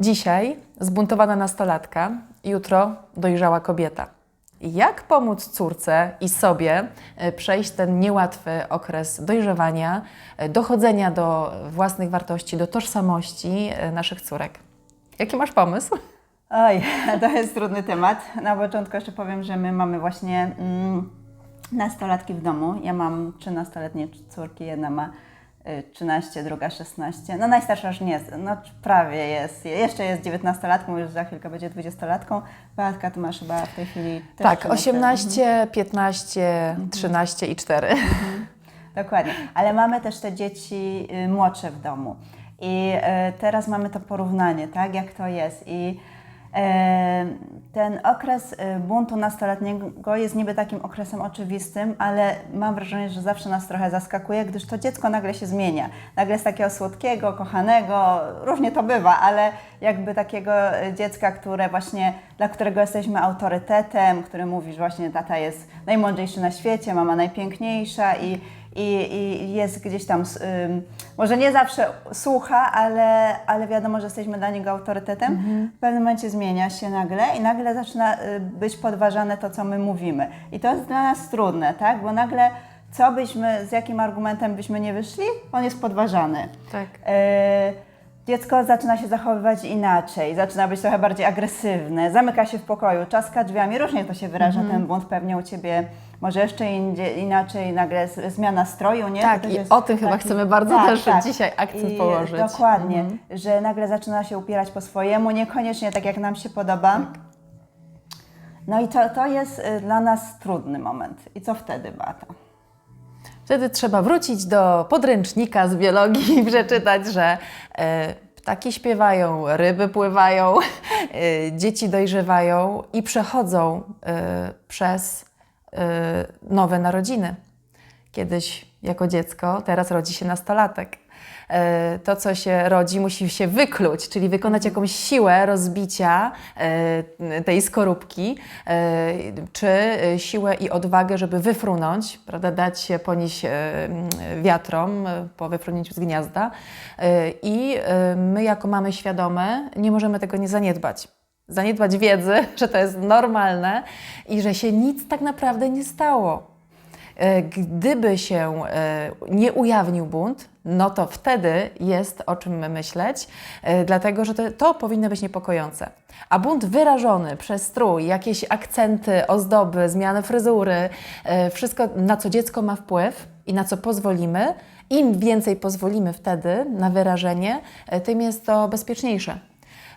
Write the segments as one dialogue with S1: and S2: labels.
S1: Dzisiaj zbuntowana nastolatka, jutro dojrzała kobieta. Jak pomóc córce i sobie e, przejść ten niełatwy okres dojrzewania, e, dochodzenia do własnych wartości, do tożsamości e, naszych córek? Jaki masz pomysł?
S2: Oj, to jest trudny temat. Na początku jeszcze powiem, że my mamy właśnie mm, nastolatki w domu. Ja mam 13-letnie córki, jedna ma 13, druga 16. No najstarsza już nie jest, no prawie jest. Jeszcze jest 19-latką, już za chwilkę będzie 20-latką. Beatka, ty masz chyba w tej chwili
S1: Tak,
S2: 13.
S1: 18, 15, 13 i 4.
S2: Dokładnie, ale mamy też te dzieci y, młodsze w domu. I y, teraz mamy to porównanie, tak, jak to jest. I ten okres y, buntu nastoletniego jest niby takim okresem oczywistym, ale mam wrażenie, że zawsze nas trochę zaskakuje, gdyż to dziecko nagle się zmienia. Nagle jest takiego słodkiego, kochanego, różnie to bywa, ale jakby takiego y, dziecka, które właśnie, dla którego jesteśmy autorytetem, który mówisz właśnie, tata jest najmądrzejszy na świecie, mama najpiękniejsza i i, i jest gdzieś tam, ym, może nie zawsze słucha, ale, ale wiadomo, że jesteśmy dla niego autorytetem. W pewnym momencie zmienia się nagle i nagle zaczyna y, być podważane to, co my mówimy. I to jest dla nas trudne, tak? Bo nagle co byśmy, z jakim argumentem byśmy nie wyszli, on jest podważany.
S1: Tak.
S2: E, Dziecko zaczyna się zachowywać inaczej, zaczyna być trochę bardziej agresywne, zamyka się w pokoju, czaska drzwiami, różnie to się wyraża,
S1: Mhm.
S2: ten błąd pewnie u Ciebie może jeszcze indziej, inaczej, nagle zmiana stroju, nie?
S1: Tak, i
S2: jest
S1: o tym chyba chcemy bardzo też dzisiaj akcent
S2: I
S1: położyć.
S2: Dokładnie,
S1: Mhm.
S2: że nagle zaczyna się upierać po swojemu, niekoniecznie tak jak nam się podoba.
S1: Tak.
S2: No i to, to jest y, dla nas trudny moment. I co wtedy, Beata?
S1: Wtedy trzeba wrócić do podręcznika z biologii i przeczytać, że e, ptaki śpiewają, ryby pływają, e, dzieci dojrzewają i przechodzą e, przez nowe narodziny. Kiedyś jako dziecko, teraz rodzi się nastolatek. E, To, co się rodzi, musi się wykluć, czyli wykonać jakąś siłę rozbicia e, tej skorupki, e, czy siłę i odwagę, żeby wyfrunąć, prawda, dać się ponieść wiatrom po wyfrunięciu z gniazda. I my, jako mamy świadome, nie możemy tego nie zaniedbać zaniedbać wiedzy, że to jest normalne i że się nic tak naprawdę nie stało. E, Gdyby się e, nie ujawnił bunt, no to wtedy jest o czym myśleć, e, dlatego że to, to powinno być niepokojące. A bunt wyrażony przez strój, jakieś akcenty, ozdoby, zmiany fryzury, wszystko na co dziecko ma wpływ i na co pozwolimy, im więcej pozwolimy wtedy na wyrażenie, tym jest to bezpieczniejsze.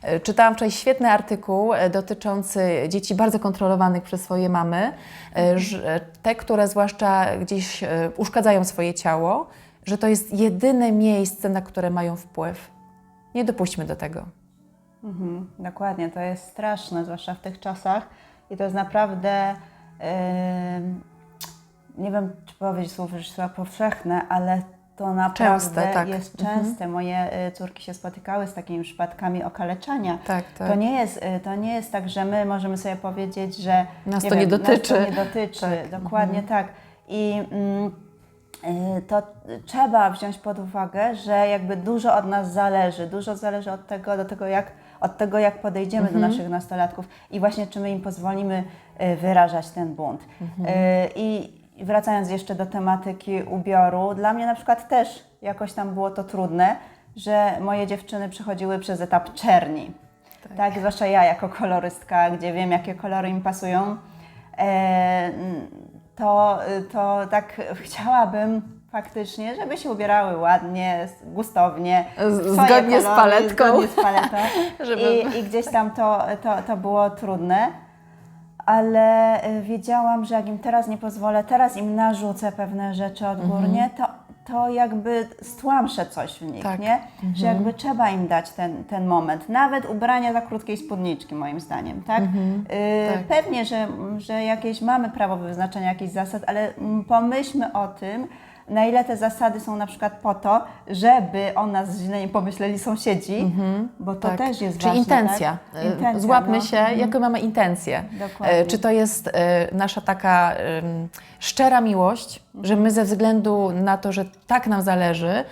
S1: E, Czytałam wczoraj świetny artykuł e, dotyczący dzieci bardzo kontrolowanych przez swoje mamy, e, że te, które zwłaszcza gdzieś uszkadzają swoje ciało, że to jest jedyne miejsce, na które mają wpływ. Nie dopuśćmy do tego.
S2: Mhm, dokładnie, to jest straszne, zwłaszcza w tych czasach. I to jest naprawdę, em, nie wiem, czy powiedzieć słowo, że słowa powszechne, ale to naprawdę
S1: tak.
S2: jest
S1: Mhm.
S2: częste. Moje y, córki się spotykały z takimi przypadkami okaleczania.
S1: Tak,
S2: To nie, jest, y, to nie jest tak, że my możemy sobie powiedzieć, że
S1: Nas to nie dotyczy.
S2: Nas to nie dotyczy,
S1: Tak.
S2: dokładnie tak. I mm, y, to trzeba wziąć pod uwagę, że jakby dużo od nas zależy, dużo zależy od tego, do tego jak, od tego, jak podejdziemy
S1: Mhm.
S2: do naszych nastolatków i właśnie czy my im pozwolimy wyrażać ten bunt.
S1: Mhm.
S2: Y, I i wracając jeszcze do tematyki ubioru, dla mnie na przykład też jakoś tam było to trudne, że moje dziewczyny przechodziły przez etap czerni. Tak. zwłaszcza ja jako kolorystka, gdzie wiem, jakie kolory im pasują, e, to, to tak chciałabym faktycznie, żeby się ubierały ładnie, gustownie.
S1: Zgodnie z paletką.
S2: Zgodnie z paletą. I, I gdzieś tam to, to, to było trudne. Ale y, wiedziałam, że jak im teraz nie pozwolę, teraz im narzucę pewne rzeczy odgórnie, to, to jakby stłamszę coś w nich,
S1: Tak.
S2: nie? Że jakby trzeba im dać ten, ten moment. Nawet ubrania za krótkiej spódniczki, moim zdaniem, tak? Y,
S1: tak.
S2: Pewnie, że, że jakieś mamy prawo wyznaczenia jakichś zasad, ale mm, pomyślmy o tym, na ile te zasady są na przykład po to, żeby o nas źle nie pomyśleli sąsiedzi, bo to
S1: Tak.
S2: też jest
S1: Czyli
S2: ważne.
S1: intencja.
S2: Tak?
S1: E,
S2: Intencja,
S1: Złapmy
S2: no.
S1: się, jaką mamy intencję.
S2: Dokładnie.
S1: E, Czy to jest e, nasza taka szczera miłość, Że my ze względu na to, że tak nam zależy,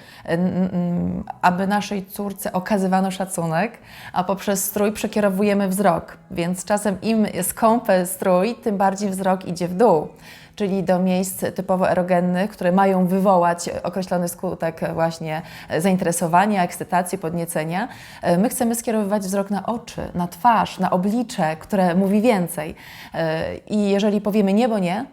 S1: aby naszej córce okazywano szacunek, a poprzez strój przekierowujemy wzrok. Więc czasem im skąpy strój, tym bardziej wzrok idzie w dół. Czyli do miejsc typowo erogennych, które mają wywołać określony skutek właśnie zainteresowania, ekscytacji, podniecenia. E, My chcemy skierowywać wzrok na oczy, na twarz, na oblicze, które mówi więcej. E, I jeżeli powiemy nie, bo nie,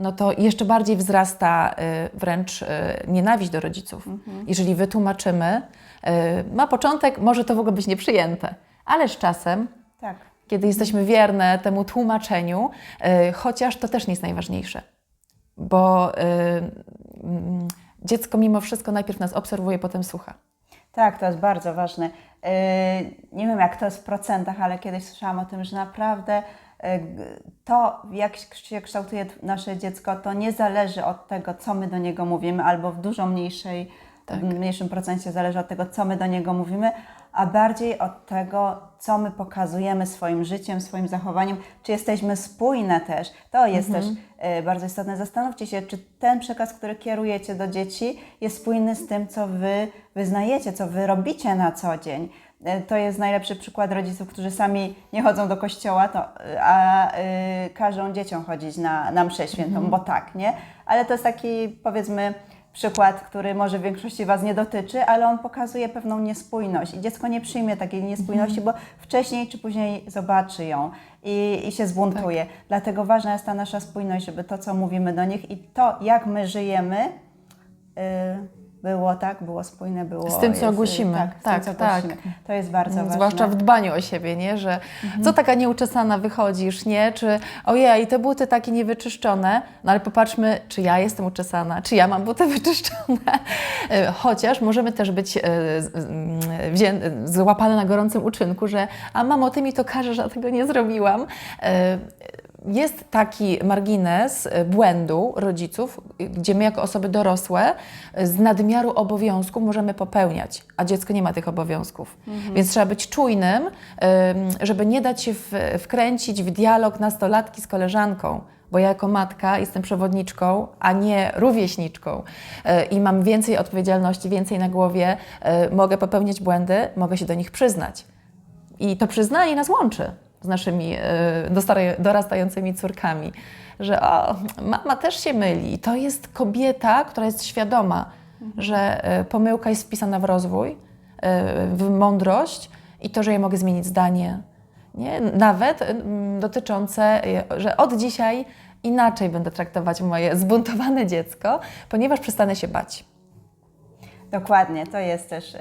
S1: no to jeszcze bardziej wzrasta y, wręcz nienawiść do rodziców. Jeżeli wytłumaczymy, ma początek, może to w ogóle być nieprzyjęte, ale z czasem,
S2: Tak.
S1: Kiedy jesteśmy wierne temu tłumaczeniu, y, chociaż to też nie jest najważniejsze, bo y, mm, dziecko mimo wszystko najpierw nas obserwuje, potem słucha.
S2: Tak, to jest bardzo ważne. Yy, Nie wiem, jak to jest w procentach, ale kiedyś słyszałam o tym, że naprawdę to, jak się kształtuje nasze dziecko, to nie zależy od tego, co my do niego mówimy, albo w dużo mniejszej,
S1: Tak.
S2: mniejszym procencie zależy od tego, co my do niego mówimy, a bardziej od tego, co my pokazujemy swoim życiem, swoim zachowaniem, czy jesteśmy spójne też. To jest też e, bardzo istotne. Zastanówcie się, czy ten przekaz, który kierujecie do dzieci, jest spójny z tym, co wy wyznajecie, co wy robicie na co dzień. E, To jest najlepszy przykład rodziców, którzy sami nie chodzą do kościoła, to, a y, każą dzieciom chodzić na, na mszę świętą, bo tak, nie? Ale to jest taki, powiedzmy, przykład, który może w większości Was nie dotyczy, ale on pokazuje pewną niespójność. I dziecko nie przyjmie takiej niespójności, bo wcześniej czy później zobaczy ją i, i się zbuntuje. Dlatego ważna jest ta nasza spójność, żeby to, co mówimy do nich i to, jak my żyjemy, y, było tak, było spójne, było...
S1: Z tym, co
S2: jest,
S1: głosimy.
S2: Tak,
S1: Tak,
S2: tym, co
S1: tak.
S2: To jest bardzo ważne.
S1: Zwłaszcza w dbaniu o siebie, nie? Że co taka nieuczesana wychodzisz, nie? Czy ojej, te buty takie niewyczyszczone, no ale popatrzmy, czy ja jestem uczesana, czy ja mam buty wyczyszczone. E, Chociaż możemy też być z- mm, złapane na gorącym uczynku, że a mamo, ty mi to każesz, a tego nie zrobiłam. Jest taki margines e, błędu rodziców, y, gdzie my jako osoby dorosłe e, z nadmiaru obowiązków możemy popełniać, a dziecko nie ma tych obowiązków. Więc trzeba być czujnym, ym, żeby nie dać się wkręcić w dialog nastolatki z koleżanką. Bo ja jako matka jestem przewodniczką, a nie rówieśniczką E, i mam więcej odpowiedzialności, więcej na głowie, mogę popełniać błędy, mogę się do nich przyznać. I to przyznanie nas łączy z naszymi e, dorastającymi córkami, że o, mama też się myli. To jest kobieta, która jest świadoma, że e, pomyłka jest wpisana w rozwój, e, w mądrość i to, że ja mogę zmienić zdanie. Nie? Nawet dotyczące, że od dzisiaj inaczej będę traktować moje zbuntowane dziecko, ponieważ przestanę się bać.
S2: Dokładnie, to jest też.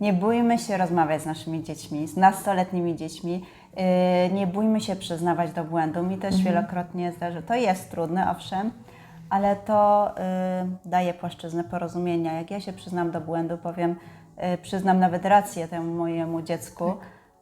S2: Nie bójmy się rozmawiać z naszymi dziećmi, z nastoletnimi dziećmi. Y, Nie bójmy się przyznawać do błędu. Mi też wielokrotnie zdarzy. To jest trudne, owszem, ale to y, daje płaszczyznę porozumienia. Jak ja się przyznam do błędu, powiem, y, przyznam nawet rację temu mojemu dziecku.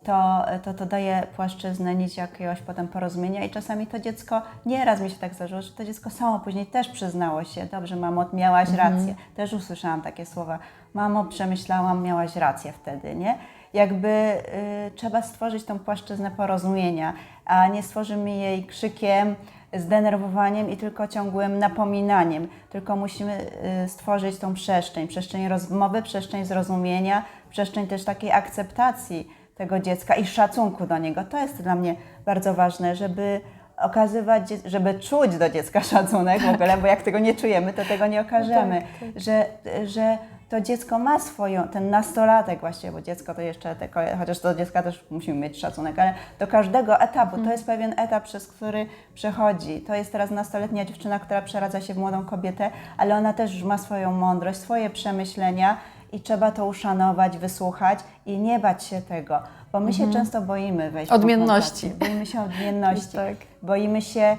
S2: To, to to daje płaszczyznę nić jakiegoś potem porozumienia i czasami to dziecko, nieraz mi się tak zdarzyło, że to dziecko samo później też przyznało się, dobrze mamo, miałaś rację. Też usłyszałam takie słowa, mamo, przemyślałam, miałaś rację wtedy, nie? Jakby y, trzeba stworzyć tą płaszczyznę porozumienia, a nie stworzymy jej krzykiem, zdenerwowaniem i tylko ciągłym napominaniem. Tylko musimy y, stworzyć tą przestrzeń, przestrzeń rozmowy, przestrzeń zrozumienia, przestrzeń też takiej akceptacji tego dziecka i szacunku do niego. To jest dla mnie bardzo ważne, żeby okazywać, żeby czuć do dziecka szacunek w ogóle, bo jak tego nie czujemy, to tego nie okażemy, Że, że to dziecko ma swoją, ten nastolatek właściwie, bo dziecko to jeszcze, tylko, chociaż do dziecka też musimy mieć szacunek, ale do każdego etapu, to jest pewien etap, przez który przechodzi. To jest teraz nastoletnia dziewczyna, która przeradza się w młodą kobietę, ale ona też już ma swoją mądrość, swoje przemyślenia i trzeba to uszanować, wysłuchać i nie bać się tego, bo my się często boimy wejść
S1: Odmienności.
S2: Boimy się odmienności.
S1: Tak.
S2: Boimy się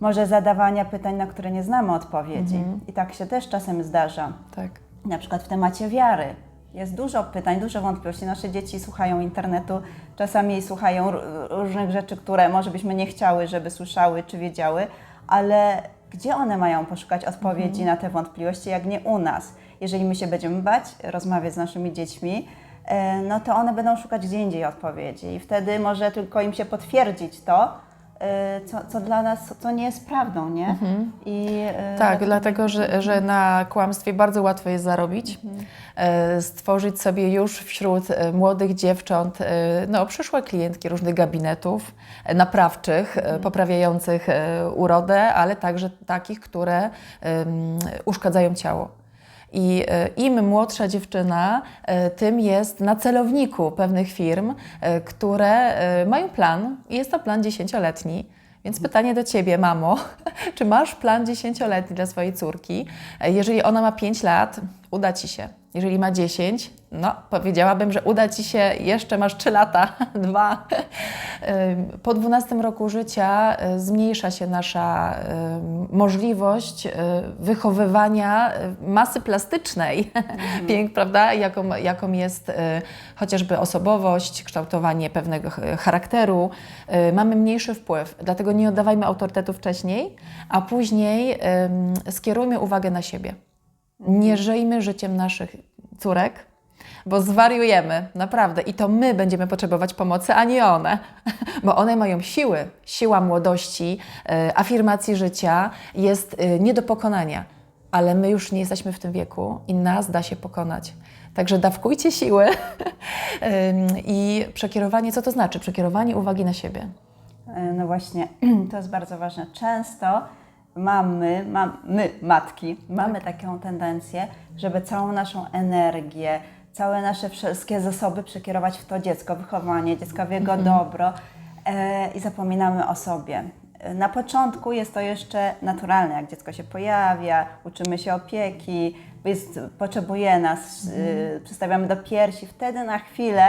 S2: może zadawania pytań, na które nie znamy odpowiedzi. I tak się też czasem zdarza.
S1: Tak.
S2: Na przykład w temacie wiary. Jest dużo pytań, dużo wątpliwości. Nasze dzieci słuchają internetu, czasami słuchają różnych rzeczy, które może byśmy nie chciały, żeby słyszały czy wiedziały, ale gdzie one mają poszukać odpowiedzi na te wątpliwości, jak nie u nas? Jeżeli my się będziemy bać rozmawiać z naszymi dziećmi, e, no to one będą szukać gdzie indziej odpowiedzi i wtedy może tylko im się potwierdzić to, co, co dla nas, co nie jest prawdą, nie? I, y,
S1: Tak, dlatego, że, że na kłamstwie bardzo łatwo jest zarobić,
S2: Mhm.
S1: e, stworzyć sobie już wśród e, młodych dziewcząt e, no, przyszłe klientki różnych gabinetów e, naprawczych,
S2: Mhm.
S1: e, poprawiających e, urodę, ale także takich, które em, uszkadzają ciało. I e, im młodsza dziewczyna, e, tym jest na celowniku pewnych firm, e, które mają plan i jest to plan dziesięcioletni. Więc pytanie do Ciebie, mamo, czy masz plan dziesięcioletni dla swojej córki? Jeżeli ona ma 5 lat, uda Ci się. Jeżeli ma 10, no powiedziałabym, że uda Ci się, jeszcze masz 3 lata, dwa. Ym, Po 12 roku życia y, zmniejsza się nasza możliwość y, wychowywania y, masy plastycznej, pięk, prawda, jaką, jaką jest chociażby osobowość, kształtowanie pewnego ch- charakteru. Mamy mniejszy wpływ, dlatego nie oddawajmy autorytetu wcześniej, a później skierujmy uwagę na siebie. Nie żyjmy życiem naszych córek, bo zwariujemy, naprawdę. I to my będziemy potrzebować pomocy, a nie one. Bo one mają siły. Siła młodości, e, afirmacji życia jest e, nie do pokonania. Ale my już nie jesteśmy w tym wieku i nas da się pokonać. Także dawkujcie siły i przekierowanie, co to znaczy? Przekierowanie uwagi na siebie.
S2: E, No właśnie, to jest bardzo ważne. Często mamy, mam, my, matki, mamy taką tendencję, żeby całą naszą energię, całe nasze wszystkie zasoby przekierować w to dziecko, wychowanie dziecka, w jego dobro e, i zapominamy o sobie. E, Na początku jest to jeszcze naturalne, jak dziecko się pojawia, uczymy się opieki, jest, potrzebuje nas, y, przystawiamy do piersi, wtedy na chwilę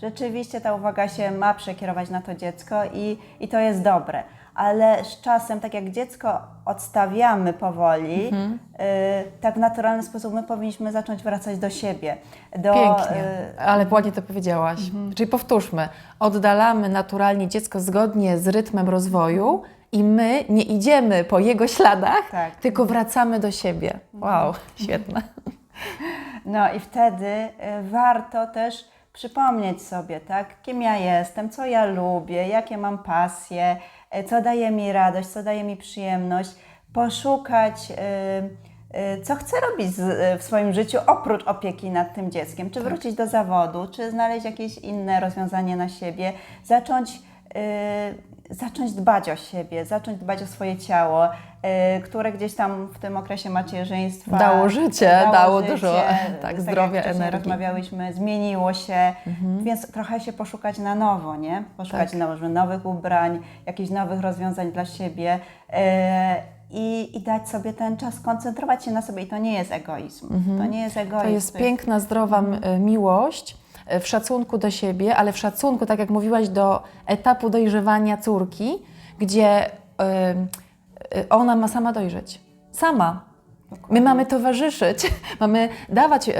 S2: rzeczywiście ta uwaga się ma przekierować na to dziecko i, i to jest dobre. Ale z czasem, tak jak dziecko odstawiamy powoli,
S1: Mhm.
S2: y, tak w naturalny sposób my powinniśmy zacząć wracać do siebie. Do,
S1: Pięknie,
S2: y,
S1: ale ładnie to powiedziałaś. Czyli powtórzmy, oddalamy naturalnie dziecko zgodnie z rytmem rozwoju i my nie idziemy po jego śladach,
S2: Tak.
S1: tylko wracamy do siebie. Wow, świetne.
S2: No i wtedy y, warto też przypomnieć sobie, tak, kim ja jestem, co ja lubię, jakie mam pasje, co daje mi radość, co daje mi przyjemność, poszukać, y, y, co chcę robić y, w swoim życiu oprócz opieki nad tym dzieckiem, czy wrócić do zawodu, czy znaleźć jakieś inne rozwiązanie na siebie, zacząć zacząć dbać o siebie, zacząć dbać o swoje ciało, które gdzieś tam w tym okresie macierzyństwa
S1: Dało życie, dało dużo, tak,
S2: jak
S1: zdrowia,
S2: wcześniej
S1: energii.
S2: rozmawiałyśmy, zmieniło się, więc trochę się poszukać na nowo, nie? Poszukać
S1: Tak.
S2: na, nowych ubrań, jakichś nowych rozwiązań dla siebie y, i, i dać sobie ten czas, koncentrować się na sobie i to nie jest egoizm. To nie jest egoizm.
S1: To jest piękna, zdrowa m- e, miłość e, w szacunku do siebie, ale w szacunku, tak jak mówiłaś, do etapu dojrzewania córki, gdzie e, ona ma sama dojrzeć. Sama. My mamy towarzyszyć, mamy dawać em,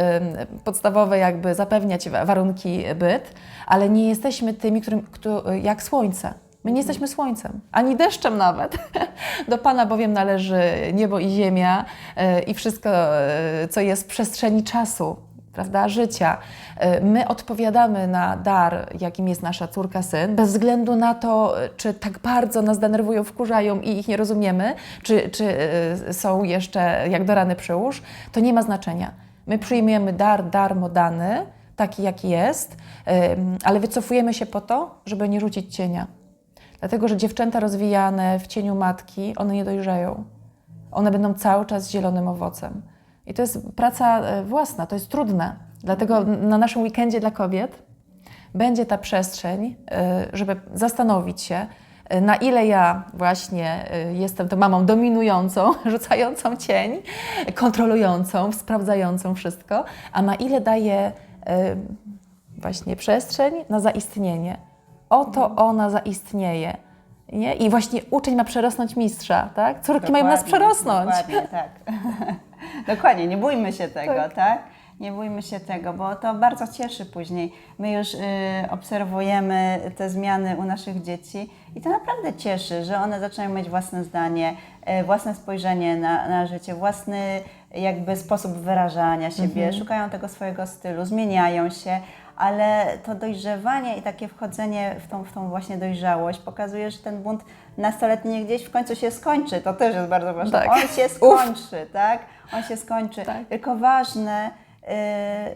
S1: podstawowe, jakby zapewniać wa- warunki byt, ale nie jesteśmy tymi, którym, któ- jak słońce. My nie jesteśmy słońcem, ani deszczem nawet. Do Pana bowiem należy niebo i ziemia i wszystko, co jest w przestrzeni czasu, prawda, życia. E, My odpowiadamy na dar, jakim jest nasza córka, syn, bez względu na to, e, czy tak bardzo nas denerwują, wkurzają i ich nie rozumiemy, czy, czy e, są jeszcze jak do rany przyłóż, to nie ma znaczenia. My przyjmujemy dar darmo dany, taki jaki jest, ale wycofujemy się po to, żeby nie rzucić cienia. Dlatego, że dziewczęta rozwijane w cieniu matki, one nie dojrzeją. One będą cały czas zielonym owocem. I to jest praca e, własna, to jest trudne. Dlatego na naszym weekendzie dla kobiet będzie ta przestrzeń, e, żeby zastanowić się, e, na ile ja właśnie jestem tą mamą dominującą, rzucającą cień, kontrolującą, sprawdzającą wszystko, a na ile daję właśnie przestrzeń na zaistnienie. Oto ona zaistnieje. Nie? I właśnie uczeń ma przerosnąć mistrza, tak? Córki mają nas
S2: Dokładnie,
S1: przerosnąć.
S2: Dokładnie, tak. dokładnie, nie bójmy się tego,
S1: Tak.
S2: tak? Nie bójmy się tego, bo to bardzo cieszy później. My już y, obserwujemy te zmiany u naszych dzieci i to naprawdę cieszy, że one zaczynają mieć własne zdanie, y, własne spojrzenie na, na życie, własny jakby sposób wyrażania siebie,
S1: Mhm.
S2: szukają tego swojego stylu, zmieniają się, ale to dojrzewanie i takie wchodzenie w tą, w tą właśnie dojrzałość pokazuje, że ten bunt nastoletni gdzieś w końcu się skończy. To też jest bardzo ważne.
S1: Tak.
S2: On się skończy, tak? On się skończy.
S1: Tak.
S2: Tylko ważne,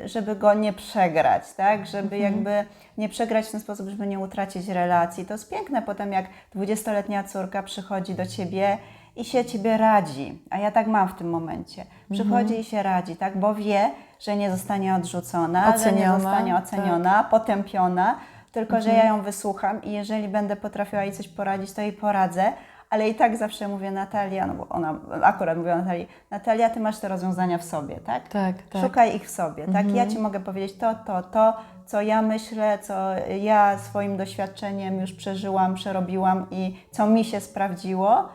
S2: y, żeby go nie przegrać, tak? Żeby
S1: Mhm.
S2: jakby nie przegrać w ten sposób, żeby nie utracić relacji. To jest piękne potem, jak 20-letnia córka przychodzi do ciebie i się ciebie radzi. A ja tak mam w tym momencie. Przychodzi
S1: Mhm.
S2: i się radzi, tak? Bo wie, że nie zostanie odrzucona, że
S1: Oceniona,
S2: nie zostanie
S1: tak.
S2: oceniona, potępiona, tylko
S1: Mhm.
S2: że ja ją wysłucham i jeżeli będę potrafiła jej coś poradzić, to jej poradzę. Ale i tak zawsze mówię Natalia, no bo ona akurat mówiła Natalii, Natalia, ty masz te rozwiązania w sobie, tak?
S1: Tak, tak.
S2: Szukaj ich w sobie, tak? Ja Ci mogę powiedzieć to, to, to, co ja myślę, co ja swoim doświadczeniem już przeżyłam, przerobiłam i co mi się sprawdziło,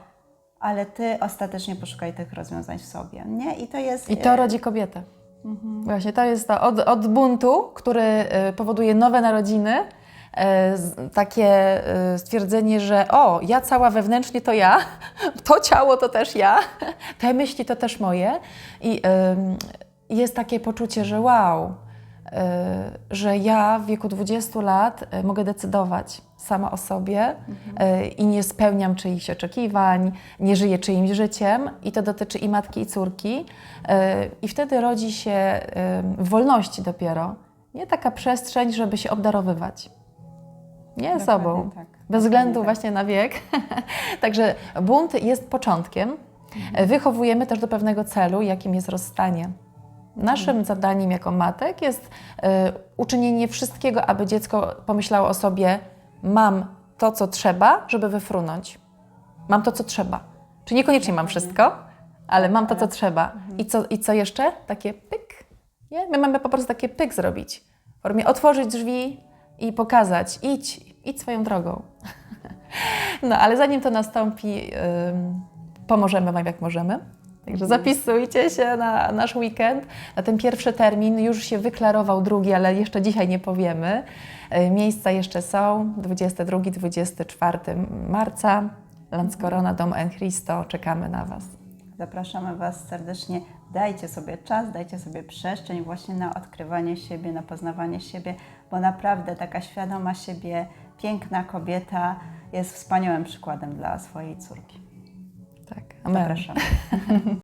S2: ale Ty ostatecznie poszukaj tych rozwiązań w sobie, nie? I to jest...
S1: I to rodzi kobietę. Właśnie to jest to od, od buntu, który y, powoduje nowe narodziny, z- takie y, stwierdzenie, że o, ja cała wewnętrznie to ja, to ciało to też ja, te myśli to też moje. I jest takie poczucie, że wow, że ja w wieku 20 lat y, mogę decydować sama o sobie y, i nie spełniam czyichś oczekiwań, nie żyję czyimś życiem i to dotyczy i matki, i córki. Y, I wtedy rodzi się y, w wolności dopiero, nie taka przestrzeń, żeby się obdarowywać. Nie
S2: Dokładnie
S1: sobą,
S2: tak.
S1: bez względu
S2: tak.
S1: właśnie na wiek. Także bunt jest początkiem.
S2: Mhm.
S1: Wychowujemy też do pewnego celu, jakim jest rozstanie. Naszym zadaniem jako matek jest y, uczynienie wszystkiego, aby dziecko pomyślało o sobie: mam to, co trzeba, żeby wyfrunąć. Mam to, co trzeba. Czyli niekoniecznie mam wszystko, ale mam to, co trzeba. I co, I co jeszcze? Takie pyk. Nie? My mamy po prostu takie pyk zrobić. W formie otworzyć drzwi i pokazać: idź, idź swoją drogą. No, ale zanim to nastąpi, ym, pomożemy Wam jak możemy. Także zapisujcie się na nasz weekend. Na ten pierwszy termin już się wyklarował drugi, ale jeszcze dzisiaj nie powiemy. Y, Miejsca jeszcze są. 22-24 marca. Lans Corona, Dom En Christo. Czekamy na Was.
S2: Zapraszamy Was serdecznie. Dajcie sobie czas, dajcie sobie przestrzeń właśnie na odkrywanie siebie, na poznawanie siebie, bo naprawdę taka świadoma siebie, piękna kobieta jest wspaniałym przykładem dla swojej córki.
S1: Tak. Amen.
S2: Zapraszamy.